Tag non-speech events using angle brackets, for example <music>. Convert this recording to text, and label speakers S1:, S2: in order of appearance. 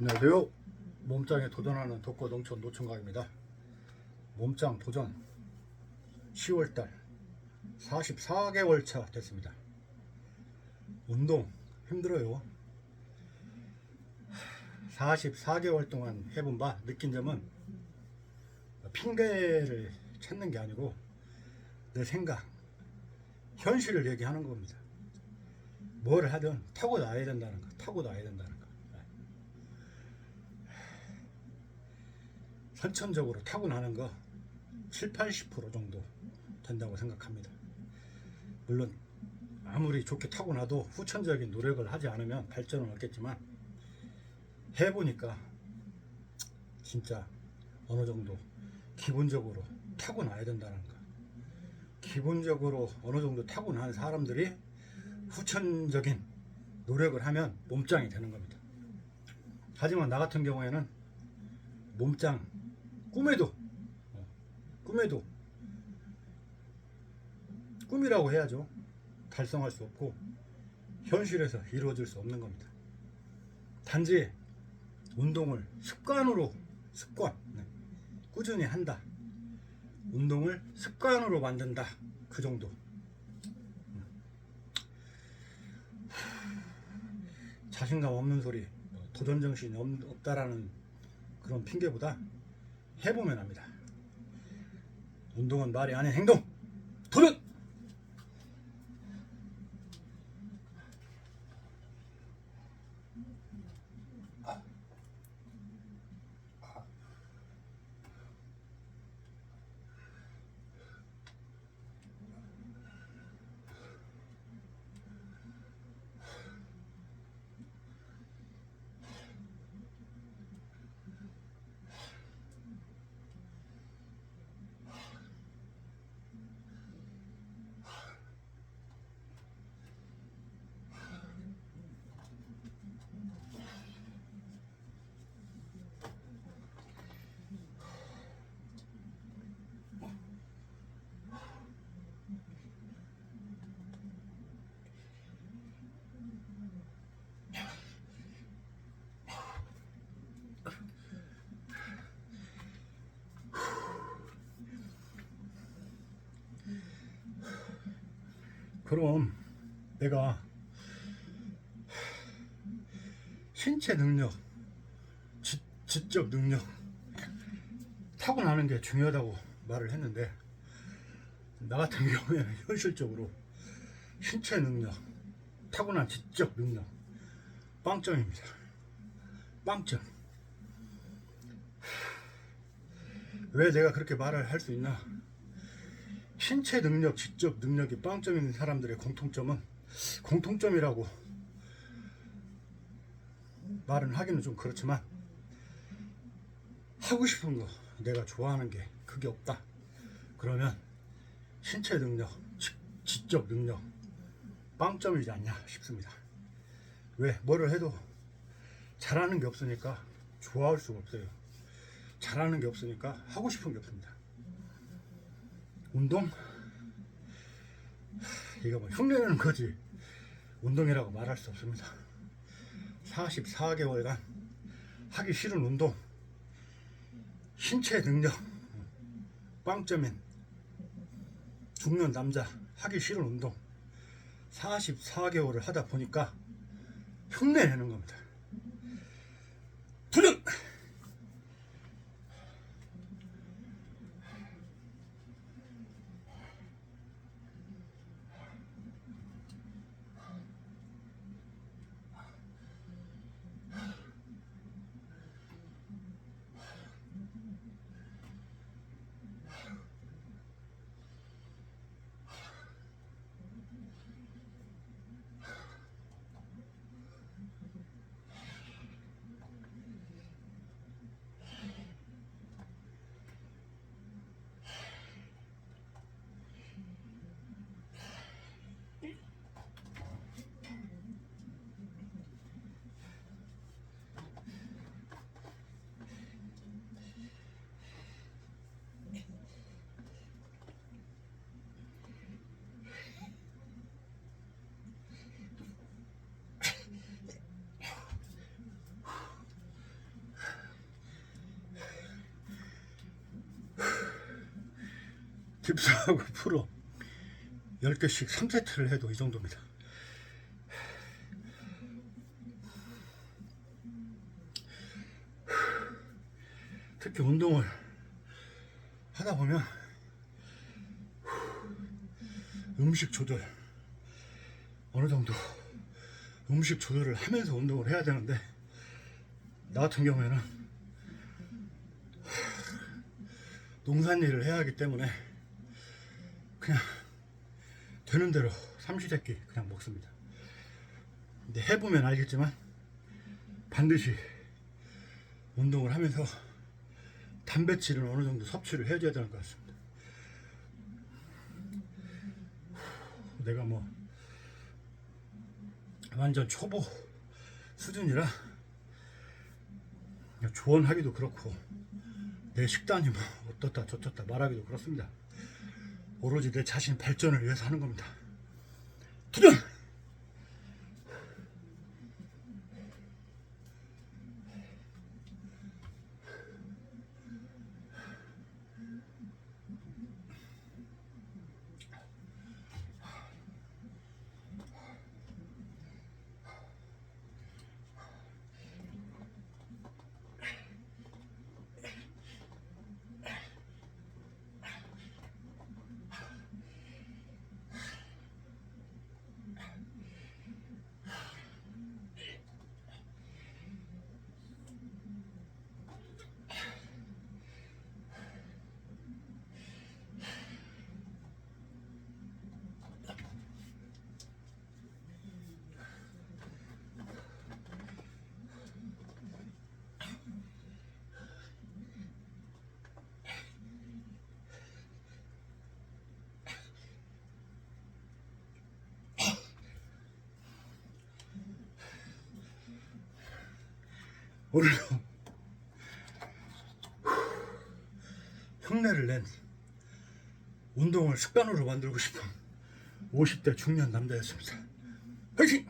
S1: 안녕하세요. 몸짱에 도전하는 독거 농촌 노총각입니다. 몸짱 도전 10월달 44개월 차 됐습니다. 운동 힘들어요. 44개월 동안 해본 바 느낀 점은 핑계를 찾는 게 아니고 내 생각, 현실을 얘기하는 겁니다. 뭘 하든 타고 나야 된다는 거, 타고 나야 된다는 거. 선천적으로 타고나는 거 7, 80% 정도 된다고 생각합니다. 물론 아무리 좋게 타고나도 후천적인 노력을 하지 않으면 발전은 없겠지만 해보니까 진짜 어느 정도 기본적으로 타고나야 된다는 거. 기본적으로 어느 정도 타고난 사람들이 후천적인 노력을 하면 몸짱이 되는 겁니다. 하지만 나 같은 경우에는 몸짱 꿈에도 어, 꿈에도 꿈이라고 해야죠. 달성할 수 없고 현실에서 이루어질 수 없는 겁니다. 단지 운동을 습관으로 습관 네, 꾸준히 한다. 운동을 습관으로 만든다. 그 정도. 자신감 없는 소리, 뭐 도전 정신이 없- 없다라는 그런 핑계보다 해보면 합니다. 운동은 말이 아닌 행동. 도전! 그럼 내가 신체 능력, 지, 지적 능력 타고나는 게 중요하다고 말을 했는데 나 같은 경우에는 <laughs> 현실적으로 신체 능력, 타고난 지적 능력 빵점입니다. 빵점. 왜 내가 그렇게 말을 할 수 있나? 신체 능력, 지적 능력이 빵점인 사람들의 공통점은 공통점이라고 말은 하기는 좀 그렇지만 하고 싶은 거, 내가 좋아하는 게 그게 없다. 그러면 신체 능력, 지, 지적 능력 빵점이지 않냐 싶습니다. 왜? 뭐를 해도 잘하는 게 없으니까 좋아할 수가 없어요. 잘하는 게 없으니까 하고 싶은 게 없습니다. 운동? 이거 뭐 흉내내는 거지. 운동이라고 말할 수 없습니다. 44개월간 하기 싫은 운동, 신체 능력, 빵점인 죽는 남자 하기 싫은 운동 44개월을 하다 보니까 흉내내는 겁니다. 딥스하고 프로 10개씩 3세트를 해도 이 정도입니다. 특히 운동을 하다 보면 음식 조절 어느 정도 음식 조절을 하면서 운동을 해야 되는데 나 같은 경우에는 농산일을 해야 하기 때문에 그냥 되는 대로 삼시세끼 그냥 먹습니다. 근데 해보면 알겠지만 반드시 운동을 하면서 단백질은 어느 정도 섭취를 해줘야 되는 것 같습니다. 내가 뭐 완전 초보 수준이라 조언하기도 그렇고 내 식단이 뭐 어떻다 저떻다 말하기도 그렇습니다. 오로지 내 자신 발전을 위해서 하는 겁니다. 도전! 오늘도 흉내를 낸 운동을 습관으로 만들고 싶은 50대 중년 남자였습니다. 화이팅!